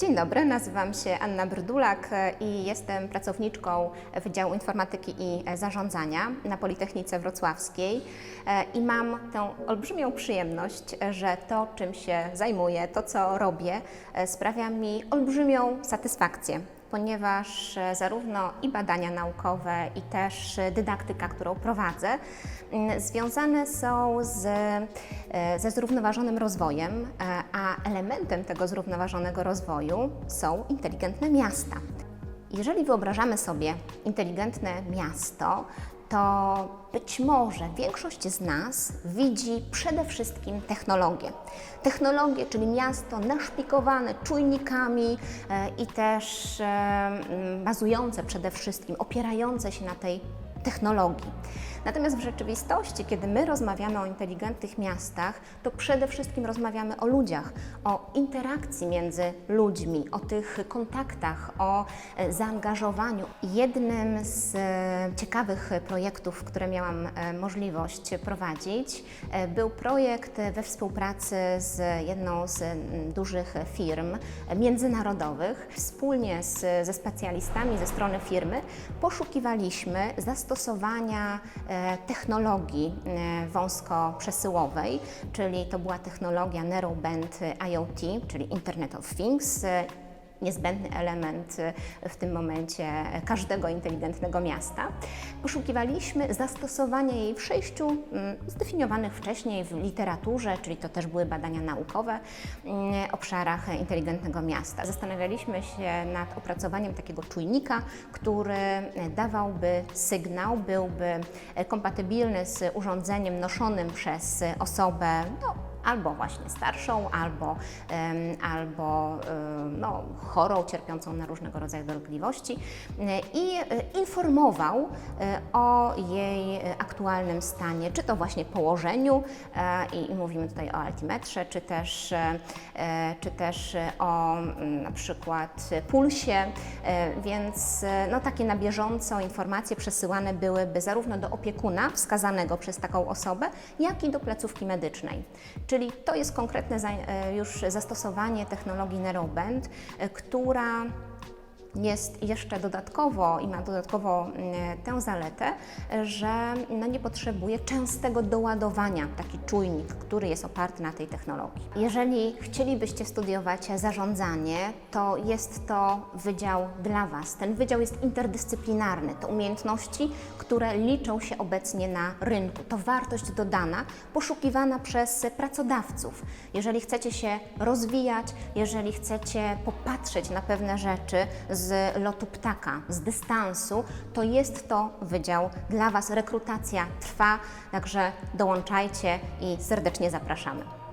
Dzień dobry, nazywam się Anna Brdulak e, i jestem pracowniczką Wydziału Informatyki i Zarządzania na Politechnice Wrocławskiej E, i mam tę olbrzymią przyjemność, e, że to, czym się zajmuję, to, co robię, e, sprawia mi olbrzymią satysfakcję ponieważ e, zarówno i badania naukowe, i też e, dydaktyka, którą prowadzę, m, związane są z, e, ze zrównoważonym rozwojem, a elementem tego zrównoważonego rozwoju są inteligentne miasta. Jeżeli wyobrażamy sobie inteligentne miasto, to być może większość z nas widzi przede wszystkim technologię. Technologię, czyli miasto naszpikowane czujnikami e, i też e, bazujące przede wszystkim, opierające się na tej technologii. Natomiast w rzeczywistości, kiedy my rozmawiamy o inteligentnych miastach, to przede wszystkim rozmawiamy o ludziach, o interakcji między ludźmi, o tych kontaktach, o e, zaangażowaniu. Jednym z e, ciekawych projektów, które miałam e, możliwość prowadzić, był projekt we współpracy z jedną z dużych firm międzynarodowych. Wspólnie z, ze specjalistami ze strony firmy poszukiwaliśmy zastosowania e, technologii e, wąskoprzesyłowej, czyli to była technologia Narrowband IoT, czyli Internet of Things. Niezbędny element e, w tym momencie każdego inteligentnego miasta. Poszukiwaliśmy zastosowania jej w sześciu mm, zdefiniowanych wcześniej w literaturze, czyli to też były badania naukowe, mm, obszarach inteligentnego miasta. Zastanawialiśmy się nad opracowaniem takiego czujnika, który dawałby sygnał, byłby kompatybilny z urządzeniem noszonym przez osobę no, albo właśnie starszą, albo, albo no, chorą, cierpiącą na różnego rodzaju dolegliwości e, i e, informował e, o jej aktualnym stanie, czy to właśnie położeniu i, mówimy tutaj o altimetrze, czy też, czy też o na przykład pulsie, więc no, takie na bieżąco informacje przesyłane byłyby zarówno do opiekuna wskazanego przez taką osobę, jak i do placówki medycznej. To jest konkretne e, już zastosowanie technologii Narrowband, e, która jest jeszcze dodatkowo i ma dodatkowo mm, tę zaletę, że no nie potrzebuje częstego doładowania taki czujnik, który jest oparty na tej technologii. Jeżeli chcielibyście studiować zarządzanie, to jest to wydział dla Was. Ten wydział jest interdyscyplinarny. To umiejętności, które liczą się obecnie na rynku. To wartość dodana, poszukiwana przez pracodawców. Jeżeli chcecie się rozwijać, jeżeli chcecie popatrzeć na pewne rzeczy z lotu ptaka, z dystansu, to jest to wydział dla Was. Rekrutacja trwa, także dołączajcie i serdecznie zapraszamy.